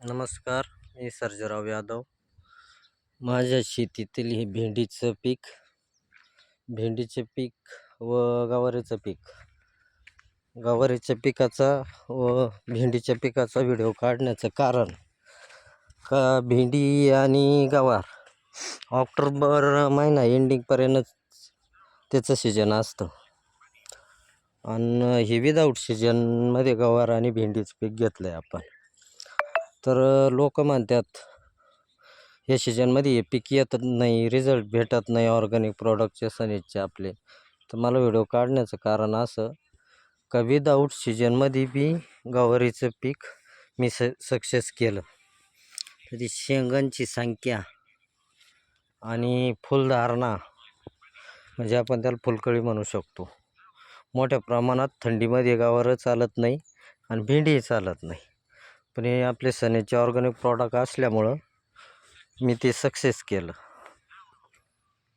नमस्कार मी सर्जराव यादव. माझ्या शेतीतील हे भेंडीचं पीक भेंडीचे पीक व गवारीचं पीक. गवारीच्या पिकाचा व भेंडीच्या पिकाचा व्हिडिओ काढण्याचं कारण का भेंडी आणि गवार ऑक्टोबर महिना एंडिंगपर्यंतच त्याचं सीजन असतं. आणि हे विदाऊट सीजनमध्ये गवार आणि भेंडीचं पीक घेतलं आहे आपण. तर लोक म्हणतात या सीजनमध्ये हे पीक येत नाही रिझल्ट भेटत नाही ऑर्गॅनिक प्रॉडक्टचे सनीजचे आपले. तर मला व्हिडिओ काढण्याचं कारण असं का विदाऊट सीजनमध्ये बी गवारीचं पीक मी स सक्सेस केलं. तर ती शेंगांची संख्या आणि फुलधारणा म्हणजे आपण त्याला फुलकळी म्हणू शकतो. मोठ्या प्रमाणात थंडीमध्ये गावारं चालत नाही आणि भेंडीही चालत नाही. पण हे आपले सनेचे ऑर्गॅनिक प्रॉडक्ट असल्यामुळं मी ते सक्सेस केलं.